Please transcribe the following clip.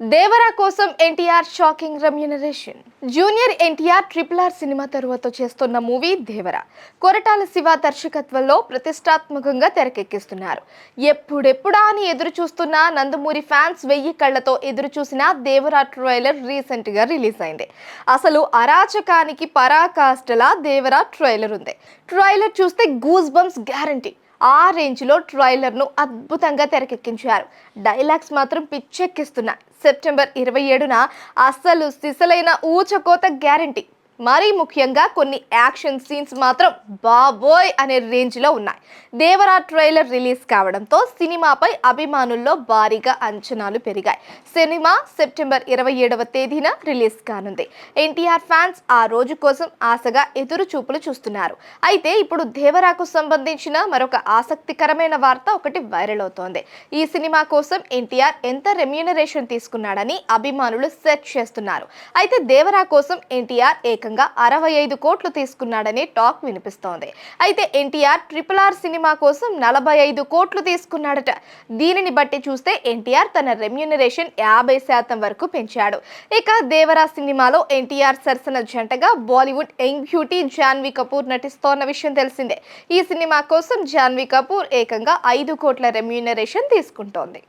దేవరా కోసం NTR shocking remuneration. Junior NTR triple R cinema తరువాత చేస్తున్న మూవీ దేవరా. కొరటాల శివ దర్శకత్వంలో ప్రతిష్టాత్మకంగా తెరకెక్కిస్తున్నారు. ఎప్పుడెప్పుడా అని ఎదురు చూస్తున్న నందమూరి ఫ్యాన్స్ వెయ్యి కళ్ళతో ఎదురు చూసిన దేవరా ట్రైలర్ రీసెంట్గా రిలీజ్ అయింది. అసలు అరాచకానికి పరాకాష్ఠలా దేవరా ట్రైలర్ ఉంది. ట్రైలర్ చూస్తే గూస్ బంప్స్ గ్యారంటీ. ఆ రేంజ్లో ట్రైలర్ను అద్భుతంగా తెరకెక్కించారు. డైలాగ్స్ మాత్రం పిచ్చెక్కిస్తున్నాయి. సెప్టెంబర్ ఇరవై ఏడున అస్సలు సిసలైన ఊచకోత గ్యారంటీ. మరీ ముఖ్యంగా కొన్ని యాక్షన్ సీన్స్ మాత్రం బాబోయ్ అనే రేంజ్లో ఉన్నాయి. దేవరా ట్రైలర్ రిలీజ్ కావడంతో సినిమాపై అభిమానుల్లో భారీగా అంచనాలు పెరిగాయి. సినిమా సెప్టెంబర్ ఇరవై ఏడవ తేదీన రిలీజ్ కానుంది. ఎన్టీఆర్ ఫ్యాన్స్ ఆ రోజు కోసం ఆశగా ఎదురు చూపులు చూస్తున్నారు. అయితే ఇప్పుడు దేవరాకు సంబంధించిన మరొక ఆసక్తికరమైన వార్త ఒకటి వైరల్ అవుతోంది. ఈ సినిమా కోసం ఎన్టీఆర్ ఎంత రెమ్యూనరేషన్ తీసుకున్నాడని అభిమానులు సెర్చ్ చేస్తున్నారు. అయితే దేవరా కోసం ఎన్టీఆర్ ఏక ఏకంగా అరవై ఐదు కోట్లు తీసుకున్నాడనే టాక్ వినిపిస్తోంది. అయితే ఎన్టీఆర్ ట్రిపుల్ ఆర్ సినిమా కోసం నలభై ఐదు కోట్లు తీసుకున్నాడట. దీనిని బట్టి చూస్తే ఎన్టీఆర్ తన రెమ్యూనరేషన్ యాభై శాతం వరకు పెంచాడు. ఇక దేవరా సినిమాలో ఎన్టీఆర్ సరసన జంటగా Bollywood young beauty Janhvi Kapoor నటిస్తోన్న విషయం తెలిసిందే. ఈ సినిమా కోసం జాన్వీ కపూర్ ఏకంగా ఐదు కోట్ల రెమ్యూనరేషన్ తీసుకుంటోంది.